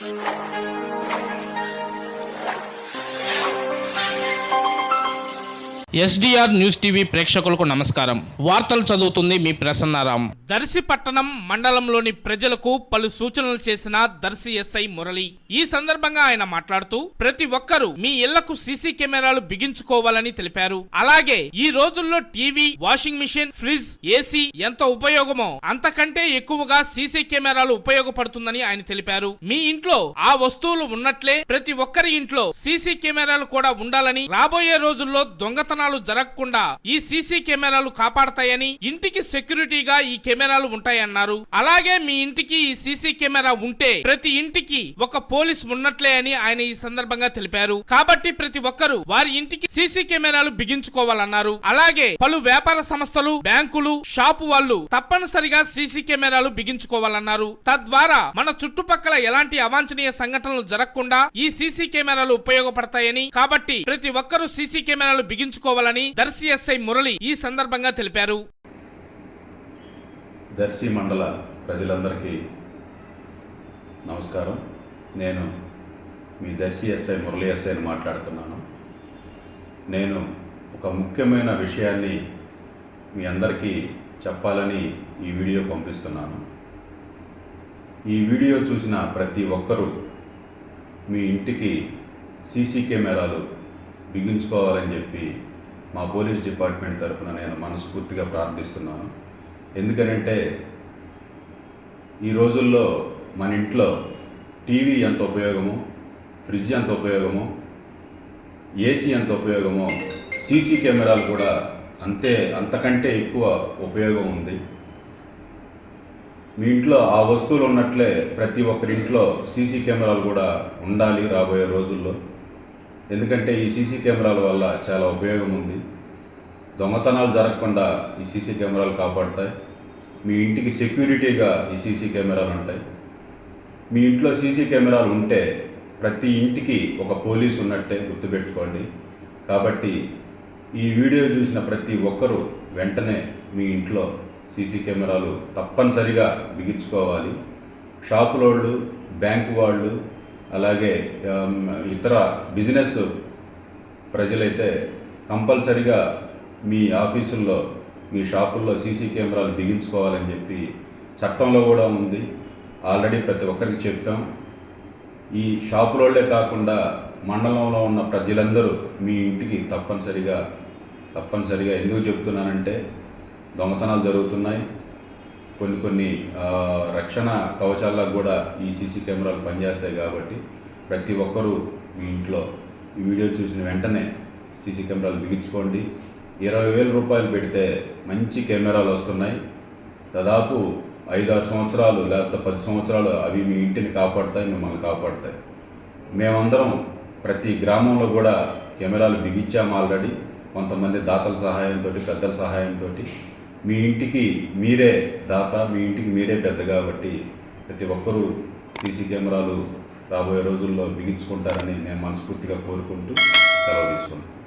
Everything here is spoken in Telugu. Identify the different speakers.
Speaker 1: Música ఎస్డిఆర్ న్యూస్ టీవీ ప్రేక్షకులకు నమస్కారం. వార్తలు చదువుతుంది మీ ప్రసన్నారాం. దర్శి పట్టణం మండలంలోని ప్రజలకు పలు సూచనలు చేసిన దర్శి ఎస్ఐ మురళి. ఈ సందర్భంగా ఆయన మాట్లాడుతూ ప్రతి ఒక్కరూ మీ ఇళ్ళకు సీసీ కెమెరాలు బిగించుకోవాలని తెలిపారు. అలాగే ఈ రోజుల్లో TV washing machine fridge AC ఎంత ఉపయోగమో అంతకంటే ఎక్కువగా సీసీ కెమెరాలు ఉపయోగపడుతుందని ఆయన తెలిపారు. మీ ఇంట్లో ఆ వస్తువులు ఉన్నట్లే ప్రతి ఒక్కరి ఇంట్లో సీసీ కెమెరాలు కూడా ఉండాలని రాబోయే రోజుల్లో దొంగతనం దొంగతనాలు జరగకుండా ఈ సీసీ కెమెరాలు కాపాడతాయని ఇంటికి సెక్యూరిటీగా ఈ కెమెరాలు ఉంటాయన్నారు. అలాగే మీ ఇంటికి ఈ సీసీ కెమెరా ఉంటే ప్రతి ఇంటికి ఒక పోలీస్ ఉన్నట్లే అని ఆయన ఈ సందర్భంగా తెలిపారు. కాబట్టి ప్రతి ఒక్కరూ వారి ఇంటికి సీసీ కెమెరాలు బిగించుకోవాలన్నారు. అలాగే పలు వ్యాపార సంస్థలు బ్యాంకులు షాపు వాళ్ళు తప్పనిసరిగా సీసీ కెమెరాలు బిగించుకోవాలన్నారు. తద్వారా మన చుట్టుపక్కల ఎలాంటి అవాంఛనీయ సంఘటనలు జరగకుండా ఈ సీసీ కెమెరాలు ఉపయోగపడతాయని కాబట్టి ప్రతి ఒక్కరూ సీసీ కెమెరాలు తీసుకోవాలని దర్శి ఎస్ఐ మురళి ఈ సందర్భంగా తెలిపారు.
Speaker 2: దర్శి మండల ప్రజలందరికీ నమస్కారం. నేను మీ దర్శి ఎస్ఐ మురళి ఎస్ఐని మాట్లాడుతున్నాను. నేను ఒక ముఖ్యమైన విషయాన్ని మీ అందరికీ చెప్పాలని ఈ వీడియో పంపిస్తున్నాను. ఈ వీడియో చూసిన ప్రతి ఒక్కరూ మీ ఇంటికి సీసీ కెమెరాలు బిగించుకోవాలని చెప్పి మా పోలీస్ డిపార్ట్మెంట్ తరపున నేను మనస్ఫూర్తిగా ప్రార్థిస్తున్నాను. ఎందుకనంటే ఈ రోజుల్లో మన ఇంట్లో టీవీ ఎంత ఉపయోగమో ఫ్రిడ్జ్ ఎంత ఉపయోగమో ఏసీ ఎంత ఉపయోగమో సీసీ కెమెరాలు కూడా అంతే అంతకంటే ఎక్కువ ఉపయోగం ఉంది. మీ ఇంట్లో ఆ వస్తువులు ఉన్నట్లే ప్రతి ఒక్కరి ఇంట్లో సీసీ కెమెరాలు కూడా ఉండాలి రాబోయే రోజుల్లో. ఎందుకంటే ఈ సీసీ కెమెరాల వల్ల చాలా ఉపయోగం ఉంది. దొంగతనాలు జరగకుండా ఈ సీసీ కెమెరాలు కాపాడుతాయి. మీ ఇంటికి సెక్యూరిటీగా ఈ సీసీ కెమెరాలు ఉంటాయి. మీ ఇంట్లో సీసీ కెమెరాలు ఉంటే ప్రతి ఇంటికి ఒక పోలీస్ ఉన్నట్టే గుర్తుపెట్టుకోండి. కాబట్టి ఈ వీడియో చూసిన ప్రతి ఒక్కరూ వెంటనే మీ ఇంట్లో సీసీ కెమెరాలు తప్పనిసరిగా బిగించుకోవాలి. షాపులోళ్ళు బ్యాంకు వాళ్ళు అలాగే um, ఇతర బిజినెస్ ప్రజలైతే కంపల్సరిగా మీ ఆఫీసుల్లో మీ షాపుల్లో సీసీ కెమెరాలు బిగించుకోవాలని చెప్పి చట్టంలో కూడా ఉంది. ఆల్రెడీ ప్రతి ఒక్కరికి చెప్పాం. ఈ షాపులోళ్ళే కాకుండా మండలంలో ఉన్న ప్రజలందరూ మీ ఇంటికి తప్పనిసరిగా తప్పనిసరిగా ఎందుకు చెప్తున్నానంటే దొంగతనాలు జరుగుతున్నాయి. కొన్ని కొన్ని రక్షణ కవచాల్లో కూడా ఈ సీసీ కెమెరాలు పనిచేస్తాయి కాబట్టి ప్రతి ఒక్కరూ మీ ఇంట్లో ఈ వీడియో చూసిన వెంటనే సీసీ కెమెరాలు బిగించుకోండి. ఇరవై వేల రూపాయలు పెడితే మంచి కెమెరాలు వస్తున్నాయి. దాదాపు ఐదారు సంవత్సరాలు లేకపోతే పది సంవత్సరాలు అవి మీ ఇంటిని కాపాడుతాయి మిమ్మల్ని కాపాడుతాయి. మేమందరం ప్రతి గ్రామంలో కూడా కెమెరాలు బిగించాము ఆల్రెడీ. కొంతమంది దాతల సహాయంతో పెద్దల సహాయంతో మీ ఇంటికి మీరే దాత మీ ఇంటికి మీరే పెద్ద కాబట్టి ప్రతి ఒక్కరూ సీసీ కెమెరాలు రాబోయే రోజుల్లో బిగించుకుంటారని నేను మనస్ఫూర్తిగా కోరుకుంటూ సెలవు తీసుకున్నాను